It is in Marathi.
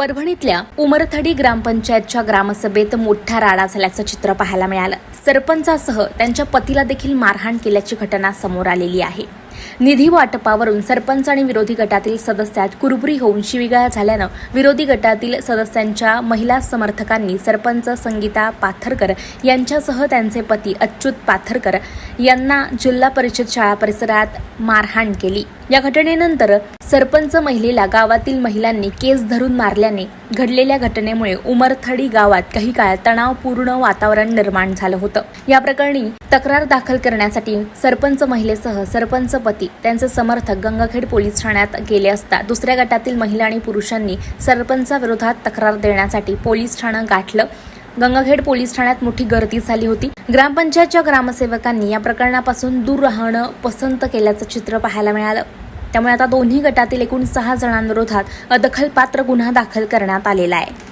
परभणीतल्या उमरथडी ग्रामपंचायतच्या ग्रामसभेत मोठा राडा झाल्याचं चित्र पाहायला मिळालं. सरपंचासह त्यांच्या पतीला देखील मारहाण केल्याची घटना समोर आलेली आहे. निधी वाटपावरून सरपंच आणि विरोधी गटातील सदस्यात कुरबुरी होऊन शिविगाळ झाल्यानं विरोधी गटातील सदस्यांच्या महिला समर्थकांनी सरपंच संगीता पाथरकर यांच्यासह त्यांचे पती अच्युत पाथरकर यांना जिल्हा परिषद शाळा परिसरात मारहाण केली. या घटनेनंतर सरपंच महिलेला गावातील महिलांनी केस धरून मारल्याने घडलेल्या घटनेमुळे उमरथडी गावात काही काळ तणावपूर्ण वातावरण निर्माण झालं होतं. या प्रकरणी तक्रार दाखल करण्यासाठी सरपंच महिलेसह सरपंच पती त्यांचे समर्थक गंगाखेड पोलीस ठाण्यात गेले असता दुसऱ्या गटातील महिला आणि पुरुषांनी सरपंचाविरोधात तक्रार देण्यासाठी पोलीस ठाणं गाठलं. गंगाखेड पोलीस ठाण्यात मोठी गर्दी झाली होती. ग्रामपंचायतच्या ग्रामसेवकांनी या प्रकरणापासून दूर राहणं पसंत केल्याचं चित्र पाहायला मिळालं. त्यामुळे आता दोन्ही गटातील एकूण सहा जणांविरोधात अदखलपात्र गुन्हा दाखल करण्यात आलेला आहे.